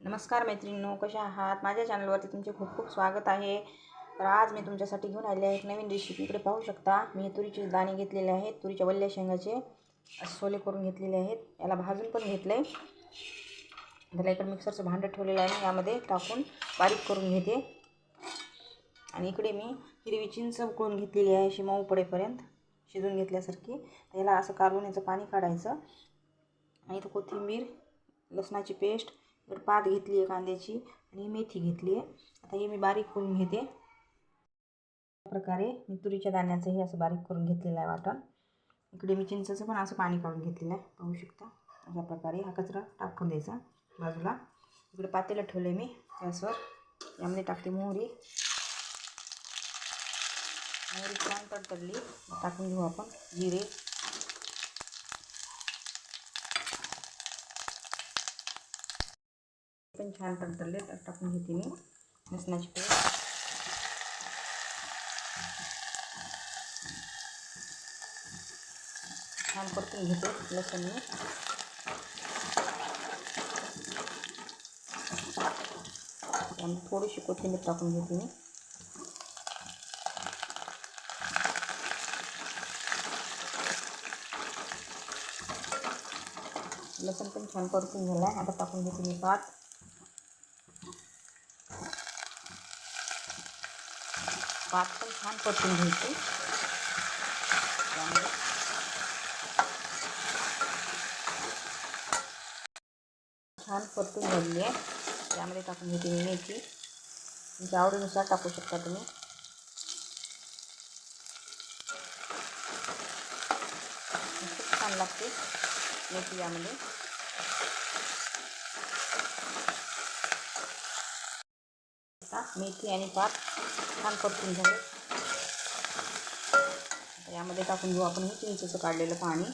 नमस्कार मैत्रिणींनो कशा आहात? माझ्या चॅनलवरती तुमचे खूप खूप स्वागत आहे. तर आज मी तुमच्यासाठी घेऊन आले आहे एक नवीन रेसिपी इकडे पाहू शकता. मी हे तुरीचे दाणे घेतलेले आहेत. तुरीच्या वल्ल्या शेंगाचे सोले करून घेतलेले आहेत. याला भाजून पण घेतलं आहे त्याला इकडे मिक्सरचं भांडं ठेवलेलं आहे. यामध्ये टाकून बारीक करून घेते. आणि इकडे मी हिरवी चिंच उकळून घेतलेली आहे. अशी मऊ पडेपर्यंत शिजून घेतल्यासारखी. याला असं कारवून याचं पाणी काढायचं. आणि इथं कोथिंबीर लसणाची पेस्ट इकडे पात घेतली आहे कांद्याची आणि मेथी घेतली आहे. आता हे मी बारीक करून घेते. अशा प्रकारे मी तुरीच्या दाण्याचंही असं बारीक करून घेतलेलं आहे वाटण. इकडे मी चिंचेचं पण असं पाणी काढून घेतलेलं आहे पाहू शकता. अशा प्रकारे हा कचरा टाकून द्यायचा बाजूला. इकडे पातेलं ठेवलं मी गॅसवर. यामध्ये टाकते मोहरी. मोहरी छान तडतडली. टाकून घेऊ आपण. जिरे. पण छान तडतडले तर टाकून घेते मी लसणाची पेस्ट छान परतून घेते लसूण कोथिंबीर टाकून घेते मी लसूण पण छान आता भात भात पण छान परतून घ्यायचे. त्यामुळे छान परतून झालेली आहे. त्यामध्ये टाकून घेते मी मेथी. तुमच्या आवडीनुसार टाकू शकता तुम्ही. खूप छान लागते मेथी यामध्ये. आता मेथी आणि पात छान परतून झाले. आता यामध्ये टाकून घेऊ आपण हे चिंचेचं काढलेलं पाणी.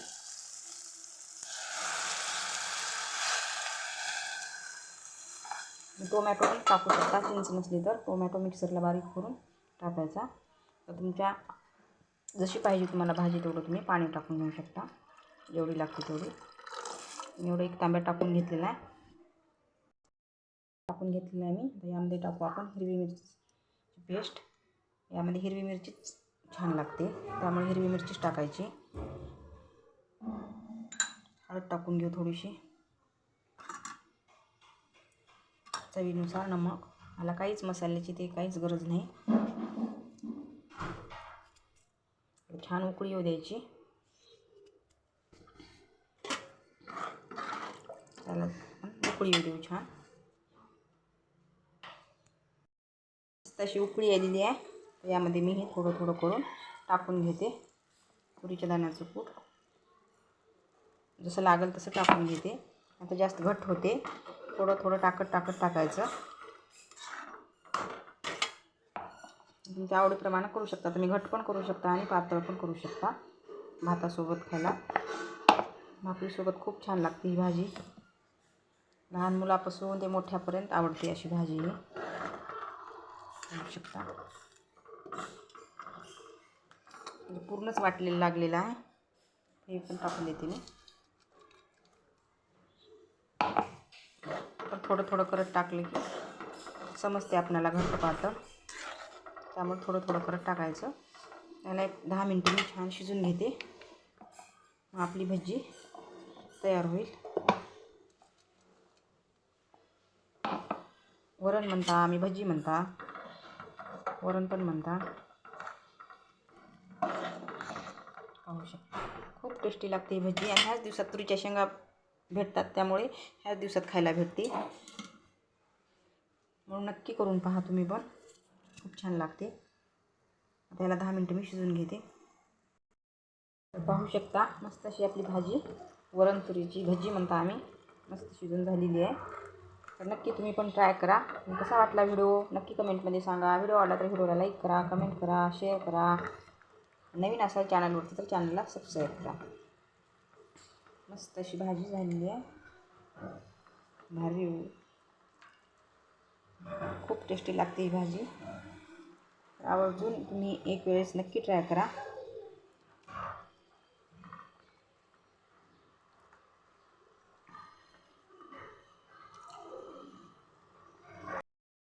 टोमॅटो पण टाकू शकता चिंच नसली तर. टोमॅटो मिक्सरला बारीक करून टाकायचा. तर तुमच्या जशी पाहिजे तुम्हाला भाजी तेवढं तुम्ही पाणी टाकून घेऊ शकता. जेवढी लागते तेवढी. एवढं एक तांब्या टाकून घेतलेला आहे. टाकून घेतलेलं आहे मी. यामध्ये टाकू आपण हिरवी मिरची पेस्ट यामध्ये हिरवी मिरचीच छान लागते. त्यामुळे हिरवी मिरचीच टाकायची. हळद टाकून घेऊ थोडीशी. चवीनुसार नमक. मला काहीच मसाल्याची ते काहीच गरज नाही. छान उकळी येऊ द्यायची. त्याला उकळी येऊ देऊ छान. तशी उकळी आलेली आहे. यामध्ये मी हे थोडं थोडं करून टाकून घेते. तुरीच्या दाण्याचं कूट. जसं लागेल तसं टाकून घेते. आता जास्त घट्ट होते. थोडं थोडं टाकत टाकत टाकायचं. तुमच्या आवडीप्रमाणे करू शकता. तुम्ही घट पण करू शकता आणि पातळ पण करू शकता भातासोबत खायला. भाकरीसोबत खूप छान लागते ही भाजी. लहान मुलापासून ते मोठ्यापर्यंत आवडते अशी भाजी ही शकता म्हणजे पूर्णच वाटलेलं लागलेलं आहे. हे पण टाकून देते मी. पण थोडं थोडं करत टाकले की समजते आपल्याला घरचं पातळ. त्यामुळे थोडं थोडं करत टाकायचं. त्याला एक दहा मिनटं मी छान शिजून घेते. आपली भजी तयार होईल. वरण म्हणता आम्ही भजी म्हणता. वरण पण म्हणता. पाहू शकता. खूप टेस्टी लागते ही भजी आणि ह्याच दिवसात तुरीच्या शेंगा भेटतात त्यामुळे ह्याच दिवसात खायला भेटते. म्हणून नक्की करून पहा तुम्ही पण. खूप छान लागते. आता याला दहा मिनटं मी शिजून घेते. तर पाहू शकता मस्त अशी आपली भाजी वरण तुरीची भजी म्हणता आम्ही. मस्त शिजून झालेली आहे. तर नक्की तुम्ही पण ट्राय करा. कसा वाटला व्हिडिओ? नक्की कमेंटमध्ये सांगा. व्हिडिओ आवडला तर व्हिडिओला लाईक करा कमेंट करा शेअर करा. नवीन असाल चॅनलवरती तर चॅनलला सबस्क्राईब करा. मस्त अशी भाजी झालेली आहे. भारी खूप टेस्टी लागते ही भाजी. आवर्जून तुम्ही एक वेळेस नक्की ट्राय करा.